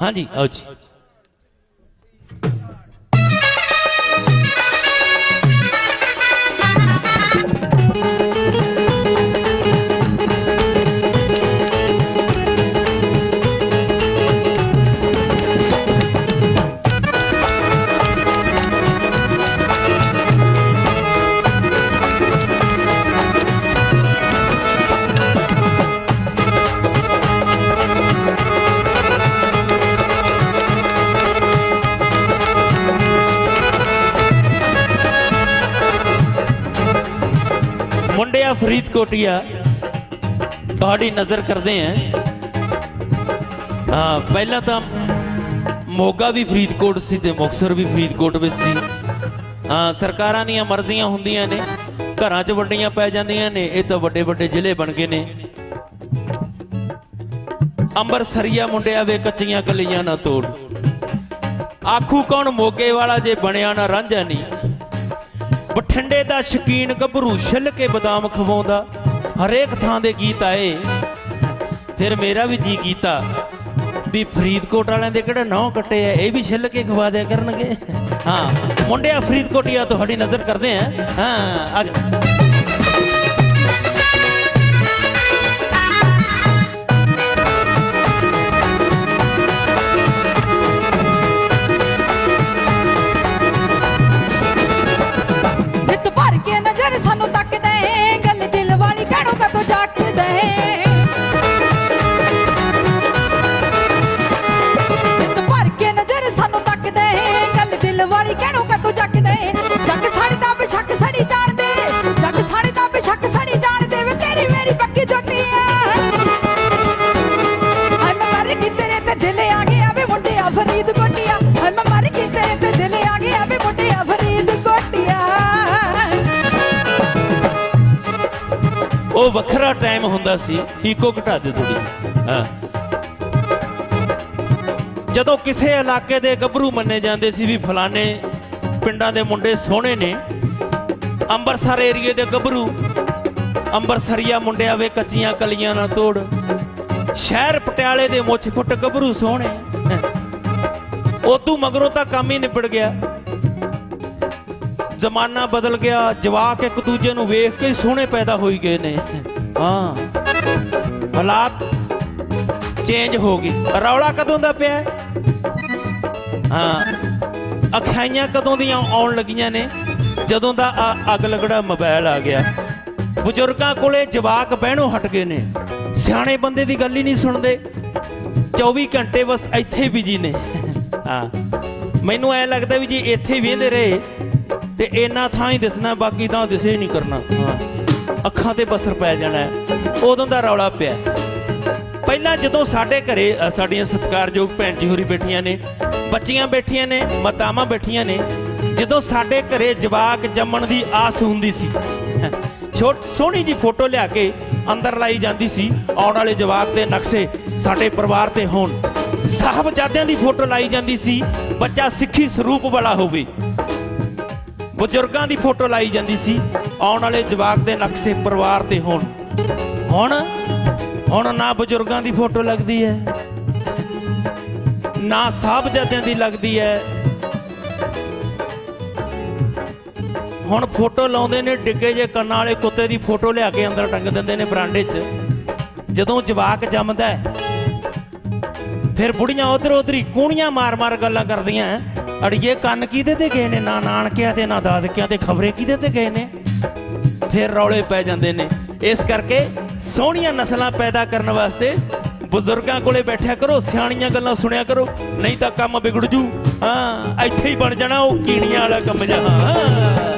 ਹਾਂਜੀ ਆਓ ਜੀ। ਮੁੰਡਿਆ ਫਰੀਦਕੋਟੀਆ ਤੁਹਾਡੀ ਨਜ਼ਰ ਕਰਦੇ ਆਂ। ਹਾਂ, ਪਹਿਲਾਂ ਤਾਂ ਮੋਗਾ ਵੀ ਫਰੀਦਕੋਟ ਸੀ ਤੇ ਮੁਕਤਸਰ ਵੀ ਫਰੀਦਕੋਟ ਵਿੱਚ ਸੀ। ਹਾਂ, ਸਰਕਾਰਾਂ ਦੀਆਂ ਮਰਜ਼ੀਆਂ ਹੁੰਦੀਆਂ ਨੇ, ਘਰਾਂ 'ਚ ਵੱਡੀਆਂ ਪੈ ਜਾਂਦੀਆਂ ਨੇ, ਇਹ ਤਾਂ ਵੱਡੇ ਵੱਡੇ ਜ਼ਿਲ੍ਹੇ ਬਣ ਗਏ ਨੇ। ਅੰਬਰਸਰੀਆ ਮੁੰਡਿਆ ਵੇ ਕੱਚੀਆਂ ਕਲੀਆਂ ਨਾ ਤੋੜ। ਆਖੂ ਕੌਣ ਮੋਗੇ ਵਾਲਾ ਜੇ ਬਣਿਆ ਨਾ ਰਾਂਝਾ ਨਹੀਂ ਬਠਿੰਡੇ ਦਾ ਸ਼ਕੀਨ ਗੱਭਰੂ ਛਿੱਲ ਕੇ ਬਦਾਮ ਖਵਾਉਂਦਾ। ਹਰੇਕ ਥਾਂ ਦੇ ਗੀਤ ਆਏ। ਫਿਰ ਮੇਰਾ ਵੀ ਜੀ ਕੀਤਾ ਵੀ ਫਰੀਦਕੋਟ ਵਾਲਿਆਂ ਦੇ ਕਿਹੜੇ ਨੌ ਕੱਟੇ ਆ, ਇਹ ਵੀ ਛਿੱਲ ਕੇ ਖਵਾ ਦਿਆ ਕਰਨਗੇ। ਹਾਂ, ਮੁੰਡਿਆ ਫਰੀਦਕੋਟੀਆ ਤੁਹਾਡੀ ਨਜ਼ਰ ਕਰਦੇ ਆ। ਹਾਂ, ਅੱਜ ਉਹ ਵੱਖਰਾ ਟਾਈਮ ਹੁੰਦਾ ਸੀ ਈਕੋ ਘਟਾ ਦੇ ਥੋੜੀ ਹਾਂ। ਜਦੋਂ ਕਿਸੇ ਇਲਾਕੇ ਦੇ ਗੱਭਰੂ ਮੰਨੇ ਜਾਂਦੇ ਸੀ ਵੀ ਫਲਾਣੇ ਪਿੰਡਾਂ ਦੇ ਮੁੰਡੇ ਸੋਹਣੇ ਨੇ ਅੰਮ੍ਰਿਤਸਰ ਏਰੀਏ ਦੇ ਗੱਭਰੂ ਅੰਮ੍ਰਿਤਸਰੀਆ ਮੁੰਡਿਆਂ ਵੇ ਕੱਚੀਆਂ ਕਲੀਆਂ ਨਾ ਤੋੜ, ਸ਼ਹਿਰ ਪਟਿਆਲੇ ਦੇ ਮੁੱਛ ਫੁੱਟ ਗੱਭਰੂ ਸੋਹਣੇ। ਉਦੋਂ ਮਗਰੋਂ ਤਾਂ ਕੰਮ ਹੀ ਨਿਬੜ ਗਿਆ। ਜ਼ਮਾਨਾ ਬਦਲ ਗਿਆ। ਜਵਾਕ ਇੱਕ ਦੂਜੇ ਨੂੰ ਵੇਖ ਕੇ ਸੋਹਣੇ ਪੈਦਾ ਹੋਈ ਗਏ ਨੇ। ਹਾਂ। ਹਾਲਾਤ ਚੇਂਜ ਹੋ ਗਏ। ਰੌਲਾ ਕਦੋਂ ਦਾ ਪਿਆ? ਹਾਂ। ਅਖਾਈਆਂ ਕਦੋਂ ਦੀਆਂ ਆਉਣ ਲੱਗੀਆਂ ਨੇ? ਜਦੋਂ ਦਾ ਆ- ਅੱਗ ਲੱਗੜਾ ਮੋਬਾਈਲ ਆ ਗਿਆ। ਬਜ਼ੁਰਗਾਂ ਕੋਲੇ ਜਵਾਕ ਬਹਿਣੋਂ ਹਟ ਗਏ ਨੇ। ਸਿਆਣੇ ਬੰਦੇ ਦੀ ਗੱਲ ਹੀ ਨਹੀਂ ਸੁਣਦੇ। 24 ਘੰਟੇ ਬਸ ਇੱਥੇ ਬਿਜ਼ੀ ਨੇ। ਹਾਂ। ਮੈਨੂੰ ਐ ਲੱਗਦਾ ਵੀ ਜੇ ਇੱਥੇ ਵੇਂਦੇ ਰਹੇ ਤੇ ਇੰਨਾ ਥਾਂ ਹੀ ਦਿਸਣਾ ਬਾਕੀ ਤਾਂ ਦਿਸੇ ਹੀ ਨਹੀਂ ਕਰਨਾ। ਹਾਂ। ਅੱਖਾਂ ਤੇ ਬਸਰ ਪੈ ਜਾਣਾ। ਉਦੋਂ ਦਾ ਰੌਲਾ ਪਿਆ ਪਹਿਲਾਂ ਜਦੋਂ ਸਾਡੇ ਘਰੇ ਸਾਡੀਆਂ ਸਤਿਕਾਰਯੋਗ ਭੈਣ ਜੀ ਹੋਰੀ ਬੈਠੀਆਂ ਨੇ ਬੱਚੀਆਂ ਬੈਠੀਆਂ ਨੇ ਮਾਤਾਵਾਂ ਬੈਠੀਆਂ ਨੇ ਜਦੋਂ ਸਾਡੇ ਘਰੇ ਜਵਾਕ ਜੰਮਣ ਦੀ ਆਸ ਹੁੰਦੀ ਸੀ ਛੋਟ ਸੋਹਣੀ ਜੀ ਫੋਟੋ ਲਿਆ ਕੇ ਅੰਦਰ ਲਾਈ ਜਾਂਦੀ ਸੀ ਆਉਣ ਵਾਲੇ ਜਵਾਕ ਦੇ ਨਕਸ਼ੇ ਸਾਡੇ ਪਰਿਵਾਰ ਤੇ ਹੋਣ। ਸਾਹਿਬਜ਼ਾਦਿਆਂ ਦੀ ਫੋਟੋ ਲਾਈ ਜਾਂਦੀ ਸੀ ਬੱਚਾ ਸਿੱਖੀ ਸਰੂਪ ਵਾਲਾ ਹੋਵੇ। ਬਜ਼ੁਰਗਾਂ ਦੀ ਫੋਟੋ ਲਾਈ ਜਾਂਦੀ ਸੀ। ਆਉਣ ਵਾਲੇ ਜਵਾਕ ਦੇ ਨਕਸ਼ੇ ਪਰਿਵਾਰ ਦੇ ਹੋਣ। ਹੁਣ ਹੁਣ ਨਾ ਬਜ਼ੁਰਗਾਂ ਦੀ ਫੋਟੋ ਲੱਗਦੀ ਹੈ, ਨਾ ਸਾਹਿਬਜ਼ਾਦਿਆਂ ਦੀ ਲੱਗਦੀ ਹੈ। ਹੁਣ ਫੋਟੋ ਲਾਉਂਦੇ ਨੇ, ਡਿੱਗੇ ਜੇ ਕੰਨਾਂ ਵਾਲੇ ਕੁੱਤੇ ਦੀ ਫੋਟੋ ਲਿਆ ਕੇ ਅੰਦਰ ਟੰਗ ਦਿੰਦੇ ਨੇ ਬਰਾਂਡੇ 'ਚ। ਜਦੋਂ ਜਵਾਕ ਜੰਮਦਾ ਹੈ, ਫਿਰ ਬੁੜੀਆਂ ਉਧਰ ਉਧਰ ਕੂਣੀਆਂ ਮਾਰ-ਮਾਰ ਗੱਲਾਂ ਕਰਦੀਆਂ ਅੜੀਏ ਕੰਨ ਕਿਹਦੇ ਤੇ ਗਏ ਨੇ? ਨਾ ਨਾਨਕਿਆਂ ਤੇ ਨਾ ਦਾਦਕਿਆਂ ਤੇ ਖਬਰੇ ਕਿਹਦੇ ਤੇ ਗਏ ਨੇ? ਫਿਰ ਰੌਲੇ ਪੈ ਜਾਂਦੇ ਨੇ। ਇਸ ਕਰਕੇ ਸੋਹਣੀਆਂ ਨਸਲਾਂ ਪੈਦਾ ਕਰਨ ਵਾਸਤੇ ਬਜ਼ੁਰਗਾਂ ਕੋਲੇ ਬੈਠਿਆ ਕਰੋ, ਸਿਆਣੀਆਂ ਗੱਲਾਂ ਸੁਣਿਆ ਕਰੋ। ਨਹੀਂ ਤਾਂ ਕੰਮ ਵਿਗੜ ਜੂ। ਹਾਂ, ਇੱਥੇ ਹੀ ਬਣ ਜਾਣਾ ਉਹ ਕੀੜੀਆਂ ਵਾਲਾ ਕੰਮ ਜਹਾਂ।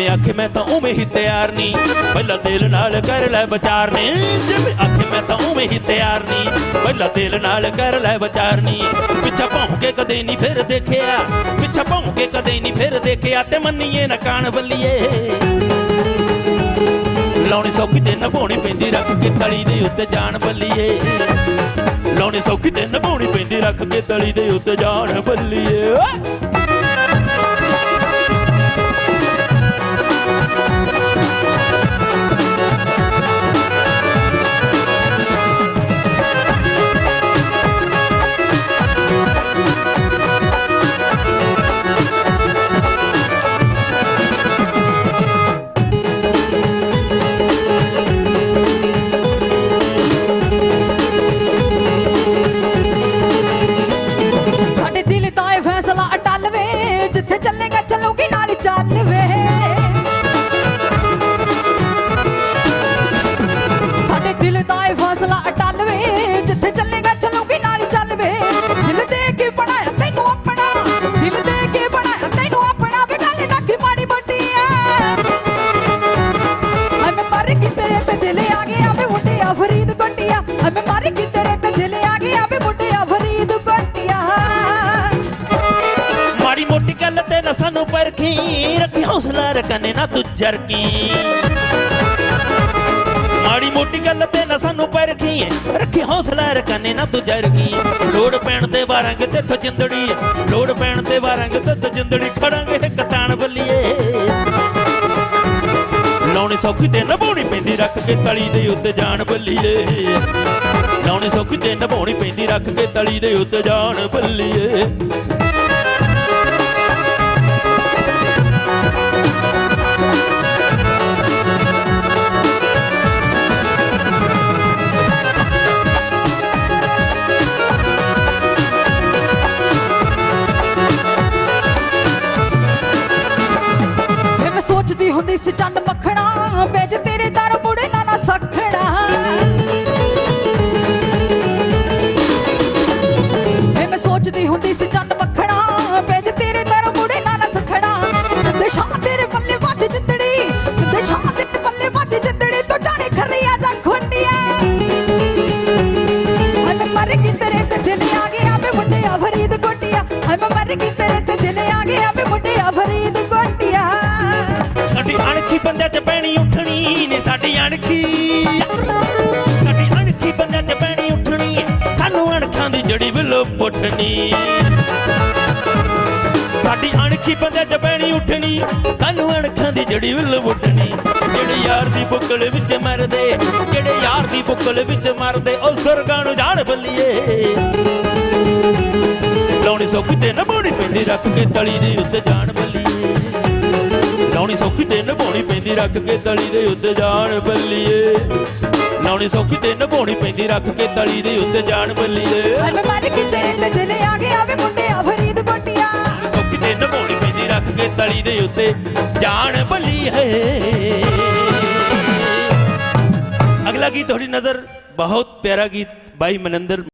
ਜਿਵੇਂ ਆਖੇ ਮੈਂ ਤਾਂ ਉਵੇਂ ਹੀ ਤਿਆਰ ਨਹੀਂ ਪਹਿਲਾਂ ਦਿਲ ਨਾਲ ਕਰ ਲੈ ਵਿਚਾਰ ਨੀ। ਜਿਵੇਂ ਆਖੇ ਮੈਂ ਤਾਂ ਉਵੇਂ ਹੀ ਤਿਆਰ ਨਹੀਂ ਪਹਿਲਾਂ ਦਿਲ ਨਾਲ ਕਰ ਲੈ ਵਿਚਾਰ ਨੀ। ਪਿੱਛਾ ਭੌਂ ਕਦੇ ਨਹੀਂ ਫਿਰ ਦੇਖਿਆ। ਪਿੱਛਾ ਭੌਂ ਕਦੇ ਨਹੀਂ ਫਿਰ ਦੇਖਿਆ ਤੇ ਮੰਨੀਏ ਨਾ ਕਾਣ ਬੱਲੀਏ। ਲਾਉਣੀ ਸੌਖੀ ਤੇ ਨਭਾਉਣੀ ਪੈਂਦੀ ਰੱਖ ਕੇ ਤਲੀ ਦੇ ਉੱਤੇ ਜਾਨ ਬੱਲੀਏ। ਲਾਉਣੀ ਸੌਖੀ ਤੇ ਨਭਾਉਣੀ ਪੈਂਦੀ ਰੱਖ ਕੇ ਤਲੀ ਦੇ ਉੱਤੇ ਜਾਨ ਬੱਲੀਏ। ਸਾਨੂੰ ਪਰਖੀ, ਰੱਖੀ ਹੌਸਲਾ ਰਕਨੇ ਨਾ ਤੂੰ ਜਰਕੀ। ਮਾੜੀ ਮੋਟੀ ਗੱਲ ਤੇ ਨਾ ਸਾਨੂੰ ਪਰਖੀ ਰੱਖੀ ਹੌਸਲਾ ਰਕਨੇ ਨਾ ਤੂੰ ਜਰਕੀ। ਲੋੜ ਪੈਣ ਤੇ ਵਾਰਾਂਗੇ ਤੇ ਜਿੰਦੜੀ ਲੋੜ ਪੈਣ ਤੇ ਵਾਰਾਂਗੇ ਤੇ ਜਿੰਦੜੀ ਖੜਾਂਗੇ ਇੱਕ ਬੱਲੀਏ। ਲਾਉਣੀ ਸੌਖੀ ਤੇ ਨਭਾਉਣੀ ਪੈਂਦੀ ਰੱਖ ਕੇ ਤਲੀ ਦੇ ਉੱਤੇ ਜਾਨ ਬੱਲੀਏ। ਲਾਉਣੀ ਸੌਖੀ ਤੇ ਨਭਾਉਣੀ ਪੈਂਦੀ ਰੱਖ ਕੇ ਤਲੀ ਦੇ ਉੱਤੇ ਜਾਨ ਬੱਲੀਏ। ਚੰਨ ਮੱਖਣਾ ਤੇਰੇ ਦਰ ਮੁੜੇ ਨਾ ਨਾ ਸਖਣਾ ਮੈਂ ਸੋਚਦੀ ਹੁੰਦੀ ਸੀ ਚੰਨ ਮੱਖਣਾ ਵੇਜ ਤੇਰੇ ਦਰ ਮੁੜੇ ਨਾ ਨਾ ਸਖਣਾ ਤੇਰੇ ਪੱਲੇ ਵੱਧ ਜਿੰਦੜੀ ਤੇ ਤੇਰੇ ਪੱਲੇ ਵੱਧ ਜਿੰਦੜੀ ਤੂੰ ਜਾਣੇ ਖਰੀਆ ਜਾਂ ਖੁੰਡੀਆਂ। ਹਾਏ, ਮੈਂ ਮਰ ਗਈ ਤੇਰੇ ਤੇ ਦਿਲ ਆ ਗਿਆ ਵੇ ਮੁੰਡਿਆ ਫਰੀਦ ਕੋਟਿਆ ਹਾਏ, ਮੈਂ ਮਰ ਗਈ ਤੇਰੇ ਤੇ ਦਿਲ ਆ ਗਿਆ ਵੇ ਮੁੰਡਿਆ ਫਰੀਦ ਕੋਟਿਆ ਸਾਡੀ ਅਣਖੀ ਬੰਦਿਆਂ 'ਚ ਸਾਡੀ ਅਣਖੀ। ਸਾਡੀ ਅਣਖੀ ਬੰਦਿਆਂ 'ਚ ਪੈਣੀ ਉੱਠਣੀ ਏ, ਸਾਨੂੰ ਅਣਖਾਂ ਦੀ ਜੜੀ ਵੱਲੋਂ ਪੁੱਟਣੀ। ਸਾਡੀ ਅਣਖੀ ਬੰਦਿਆਂ 'ਚ ਪੈਣੀ ਉੱਠਣੀ ਸਾਨੂੰ ਅਣਖਾਂ ਦੀ ਜੜੀ ਵੱਲੋਂ ਪੁੱਟਣੀ। ਜਿਹੜੇ ਯਾਰ ਦੀ ਬੁੱਕਲ ਵਿੱਚ ਮਰਦੇ ਜਿਹੜੇ ਯਾਰ ਦੀ ਬੁੱਕਲ ਵਿੱਚ ਮਰਦੇ ਉਹ ਸੁਰਗਾਂ ਨੂੰ ਜਾਣ ਬੱਲੀਏ। ਲਾਉਣੀ ਸੌਖੀ ਤੇ ਨਭਾਉਣੀ ਪੈਂਦੀ ਰੱਖ ਕੇ ਤਲੀ ਦੇ ਉੱਤੇ ਪੈਂਦੀ ਰੱਖ ਕੇ ਤਲੀ ਦੇ ਉੱਤੇ ਜਾਣ ਬੱਲੀਏ। ਲਾਉਣੀ ਸੌਖੀ ਤੇ ਨਭਾਉਣੀ ਪੈਂਦੀ ਰੱਖ ਕੇ ਤਲੀ ਦੇ ਉੱਤੇ ਜਾਣ ਬੱਲੀਏ। ਹਾਏ ਮੈਂ ਮਰ ਗਈ ਤੇਰੇ ਤੇ ਦਿਲ ਆ ਗਿਆ ਵੇ ਮੁੰਡਿਆ ਫਰੀਦ ਕੋਟਿਆ। ਸੌਖੀ ਤੇ ਨਭਾਉਣੀ ਪੈਂਦੀ ਰੱਖ ਕੇ ਤਲੀ ਦੇ ਉੱਤੇ ਜਾਣ ਬੱਲੀਏ। ਅਗਲਾ ਗੀਤ ਤੁਹਾਡੀ ਨਜ਼ਰ ਬਹੁਤ ਪਿਆਰਾ ਗੀਤ ਬਾਈ ਮਨਿੰਦਰ